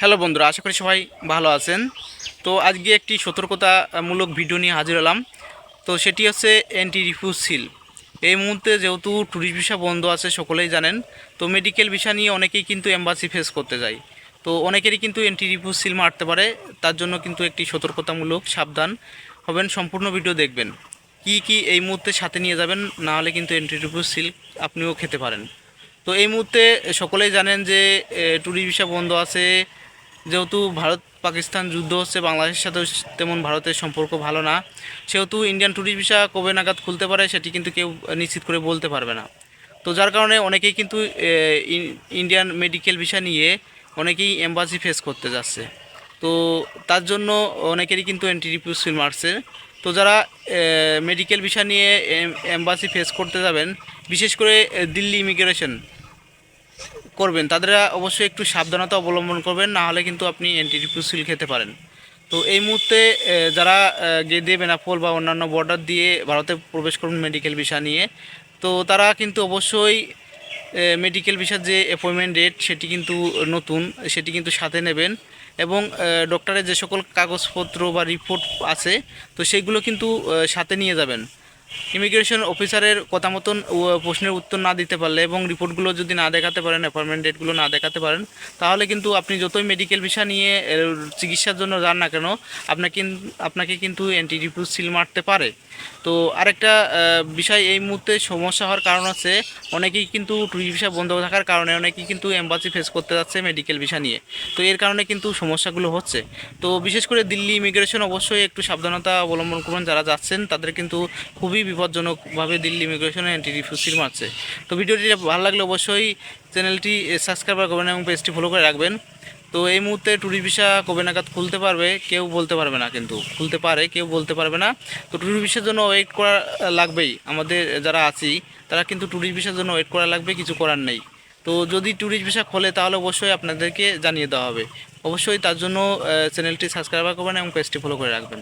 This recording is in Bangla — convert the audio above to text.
হ্যালো বন্ধুরা, আশা করি সবাই ভালো আছেন। তো আজকে একটি সতর্কতামূলক ভিডিও নিয়ে হাজির হলাম। তো সেটি হচ্ছে অ্যান্টি রিফিউজ সিল এই মুহূর্তে যেহেতু ট্যুরিস্ট ভিসা বন্ধ আছে, সকলেই জানেন, তো মেডিকেল ভিসা নিয়ে অনেকেই কিন্তু এম্বাসি ফেস করতে যায়। তো অনেকেরই কিন্তু অ্যান্টি রিফিউজ সিল মারতে পারে, তার জন্য কিন্তু একটি সতর্কতামূলক সাবধান হবেন, সম্পূর্ণ ভিডিও দেখবেন। কি কি এই মুহূর্তে সাথে নিয়ে যাবেন, না হলে কিন্তু অ্যান্টি রিফিউজ সিল আপনিও খেতে পারেন। তো এই মুহূর্তে সকলেই জানেন যে ট্যুরিস্ট ভিসা বন্ধ আছে যেহেতু ভারত পাকিস্তান যুদ্ধ হচ্ছে, বাংলাদেশের সাথে তেমন ভারতের সম্পর্ক ভালো না। সেহেতু ইন্ডিয়ান ট্যুরিস্ট ভিসা কবে নাগাদ খুলতে পারে সেটি কিন্তু কেউ নিশ্চিত করে বলতে পারবে না। তো যার কারণে অনেকেই কিন্তু ইন্ডিয়ান মেডিকেল ভিসা নিয়ে অনেকেই এম্বাসি ফেস করতে যাচ্ছে। তো তার জন্য অনেকেরই কিন্তু অ্যান্টি রিপিউসিল মারছে তো যারা মেডিকেল ভিসা নিয়ে এম্বাসি ফেস করতে যাবেন, বিশেষ করে দিল্লি ইমিগ্রেশন করবেন, তাদের অবশ্যই একটু সাবধানতা অবলম্বন করবেন, না হলে কিন্তু আপনি অ্যান্টিডিপিউসিল খেতে পারেন। তো এই মুহূর্তে যারা গেদে বেনাপোল বা অন্যান্য বর্ডার দিয়ে ভারতে প্রবেশ করবেন মেডিকেল ভিসা নিয়ে, তো তারা কিন্তু অবশ্যই মেডিকেল ভিসার যে অ্যাপয়েন্টমেন্ট ডেট সেটি কিন্তু নতুন, সেটি কিন্তু সাথে নেবেন। এবং ডক্টরের যে সকল কাগজপত্র বা রিপোর্ট আছে, তো সেগুলো কিন্তু সাথে নিয়ে যাবেন। ইমিগ্রেশন অফিসারের কথা মতন প্রশ্নের উত্তর না দিতে পারলে এবং রিপোর্টগুলো যদি না দেখাতে পারেন অ্যাপয়েন্টমেন্ট ডেটগুলো না দেখাতে পারেন, তাহলে কিন্তু আপনি যতই মেডিকেল ভিসা নিয়ে চিকিৎসার জন্য যান না কেন, আপনাকে আপনাকে কিন্তু অ্যান্টি সিল মারতে পারে। তো আরেকটা বিষয় এই মুহূর্তে সমস্যা হওয়ার কারণ আছে অনেকেই কিন্তু টুরিস্ট ভিসা বন্ধ থাকার কারণে অনেকেই কিন্তু এম্বাসি ফেস করতে যাচ্ছে মেডিকেল ভিসা নিয়ে। তো এর কারণে কিন্তু সমস্যাগুলো হচ্ছে। তো বিশেষ করে দিল্লি ইমিগ্রেশন অবশ্যই একটু সাবধানতা অবলম্বন করবেন যারা যাচ্ছেন, তাদের কিন্তু খুবই বিপজ্জনকভাবে দিল্লি ইমিগ্রেশনে অ্যান্টি রিফিউসিল মারছে। তো ভিডিওটি ভালো লাগলে অবশ্যই চ্যানেলটি সাবস্ক্রাইব করবেন এবং পেজটি ফলো করে রাখবেন। তো এই মুহূর্তে ট্যুরিস্ট ভিসা কবে নাগাদ খুলতে পারবে, কেউ বলতে পারবে না কিন্তু। খুলতে পারে, কেউ বলতে পারবে না। তো ট্যুরিস্ট ভিসার জন্য ওয়েট করা লাগবেই। আমাদের যারা আছি, তারা কিন্তু ট্যুরিস্ট ভিসার জন্য ওয়েট করা লাগবে, কিছু করার নেই। তো যদি ট্যুরিস্ট ভিসা খোলে, তাহলে অবশ্যই আপনাদেরকে জানিয়ে দেওয়া হবে। অবশ্যই তার জন্য চ্যানেলটি সাবস্ক্রাইব করবেন এবং পেজটি ফলো করে রাখবেন।